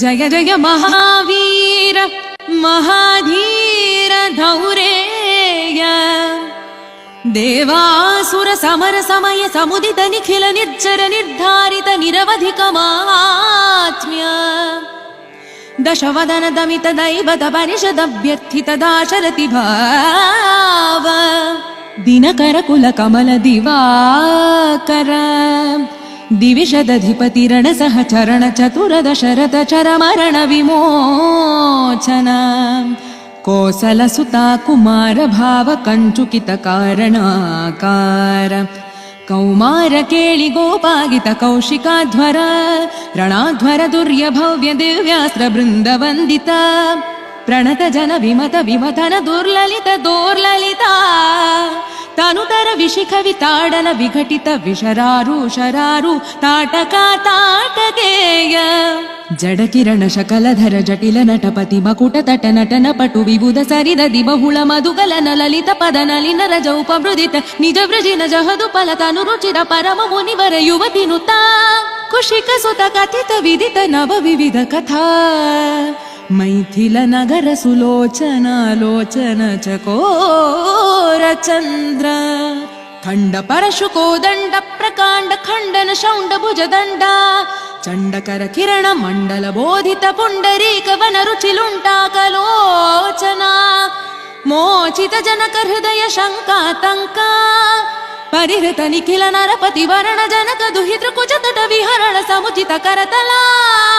जय जय महावीर महाधीर धौरेय देवासुर समर समय समुदित निखिल निर्जर निर्धारित निरवधिक माहात्म्य दशवदन दमित दैवत परिषदभ्यर्थित दाशरथि भाव दिनकर कुल कमल दिवाकर दिविशदधिपति कोसलसुता कुमारभावकञ्चुकितकारणाकार कौमारकेळिगोपागितकौशिकाध्वर रणाध्वर दुर्यभव्य दिव्यास्त्रबृन्दवन्दिता प्रणतजन विमत विमथन दुर्ललित दोर्लित ತಾನುದರ ವಿಶಿಖವಿ ತಾಡಲ ವಿಘಟಿತ ವಿಷರಾರು ಶರಾರು ತಾಟಕ ತಾಟಕೇಯ. ಜಡಕಿರಣ ಶಕಲಧರ ಜಟಿಲ ನಟ ಪತಿ ಮಕುಟ ತಟ ನಟನ ಪಟು ವಿಭುಧ ಸರಿದ ದಿಬಹುಳ ಮಧುಗಲನ ಲಲಿತ ಪದ ನಲಿನ ರಜ ಉಪಮೃದಿತ ನಿಜ ವೃಜಿನ ಜಹದು ಫಲತನು ರುಚಿರ ಪರಮ ಮುನಿವರ ಯುವತಿನುತ ಕುಶಿಕ ಸುತ ಕಥಿತ ವಿದಿತ ನವ ವಿವಿಧ ಕಥಾ. మైథిల నగర సులోచన చకోర చంద్ర. ఖండ పరశుకోదండ ప్రకాండ ఖండన షౌండ భుజదండ. చండకర కిరణ మండల బోధిత పుండరీక వనరుచిలుంటాకలోచన మోచిత జనక హృదయ శంకాతంక పరిహృత నిఖిల నరపతి వరణ జనక దుహితృకుచతట విహరణ సముచిత కరతలా.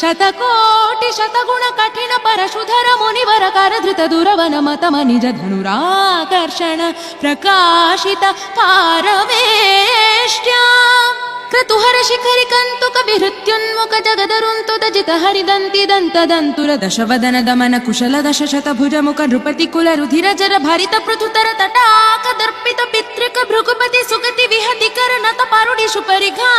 శతకోటి శతగుణ కఠిన పరశుధర మునివర కరధృత దురవన మతమ నిజ ధనురాకర్షణ ప్రకాశిత పారవేష్ట్య క్రతుహర శిఖరి కంతుక విహృత్యున్ముఖ జగదరుంతు దజిత హరిదంతి దంత దంతుర దశవదన దమన కుశల దశ శతభుజ ముఖ నృపతి కుల రుధిర జర భరిత పృథుతర తటాక దర్పిత పితృక భృగుపతి సుగతి విహతి కర నత పరుడిషు పరిఘా